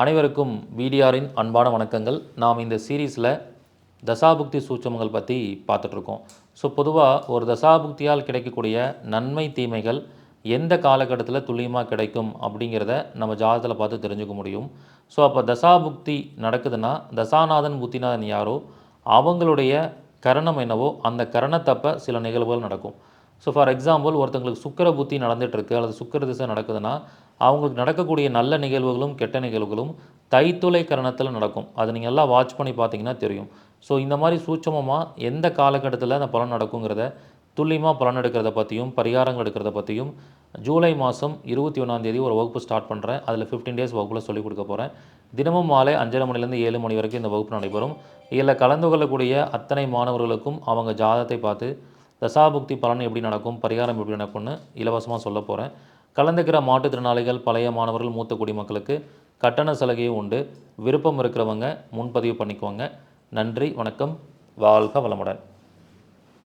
அனைவருக்கும் விடிஆரின் அன்பான வணக்கங்கள். நாம் இந்த சீரீஸில் தசாபுக்தி சூட்சமங்கள் பற்றி பார்த்துட்ருக்கோம். ஸோ பொதுவாக ஒரு தசாபுக்தியால் கிடைக்கக்கூடிய நன்மை தீமைகள் எந்த காலகட்டத்தில் துல்லியமாக கிடைக்கும் அப்படிங்கிறத நம்ம ஜாதகத்தில் பார்த்து தெரிஞ்சுக்க முடியும். ஸோ அப்போ தசாபுக்தி நடக்குதுன்னா தசாநாதன் புத்திநாதன் யாரோ அவங்களுடைய கரணம் என்னவோ அந்த கரணத்தப்ப சில நிகழ்வுகள் நடக்கும். ஸோ ஃபார் எக்ஸாம்பிள் ஒருத்தங்களுக்கு சுக்கர புத்தி நடந்துட்டு அல்லது சுக்கிர திசை நடக்குதுன்னா அவங்களுக்கு நடக்கக்கூடிய நல்ல நிகழ்வுகளும் கெட்ட நிகழ்வுகளும் தைத்துளை கரணத்தில் நடக்கும். அதை நீங்கள் எல்லாம் வாட்ச் பண்ணி பார்த்தீங்கன்னா தெரியும். ஸோ இந்த மாதிரி சூட்சமமாக எந்த காலகட்டத்தில் அந்த பலன் நடக்குங்கிறத துல்லியமாக பலன் எடுக்கிறத பற்றியும் பரிகாரங்கள் எடுக்கிறத பற்றியும் ஜூலை மாதம் இருபத்தி ஒன்றாந்தேதி ஒரு வகுப்பு ஸ்டார்ட் பண்ணுறேன் அதில் ஃபிஃப்டீன் டேஸ் வகுப்பில் சொல்லிக் கொடுக்க போகிறேன் தினமும் மாலை அஞ்சரை மணிலேருந்து ஏழு மணி வரைக்கும் இந்த வகுப்பு நடைபெறும். இதில் கலந்து கொள்ளக்கூடிய அத்தனை மாணவர்களுக்கும் அவங்க ஜாதத்தை பார்த்து தசாபுக்தி பலன் எப்படி நடக்கும் பரிகாரம் எப்படி நடக்கும்னு இலவசமாக சொல்ல போகிறேன் கலந்துக்கிற மாற்றுத்திறனாளிகள் பழைய மாணவர்கள் மூத்த குடிமக்களுக்கு கட்டண சலுகையும் உண்டு. விருப்பம் இருக்கிறவங்க முன்பதிவு பண்ணிக்குவாங்க நன்றி வணக்கம். வாழ்க வளமுடன்.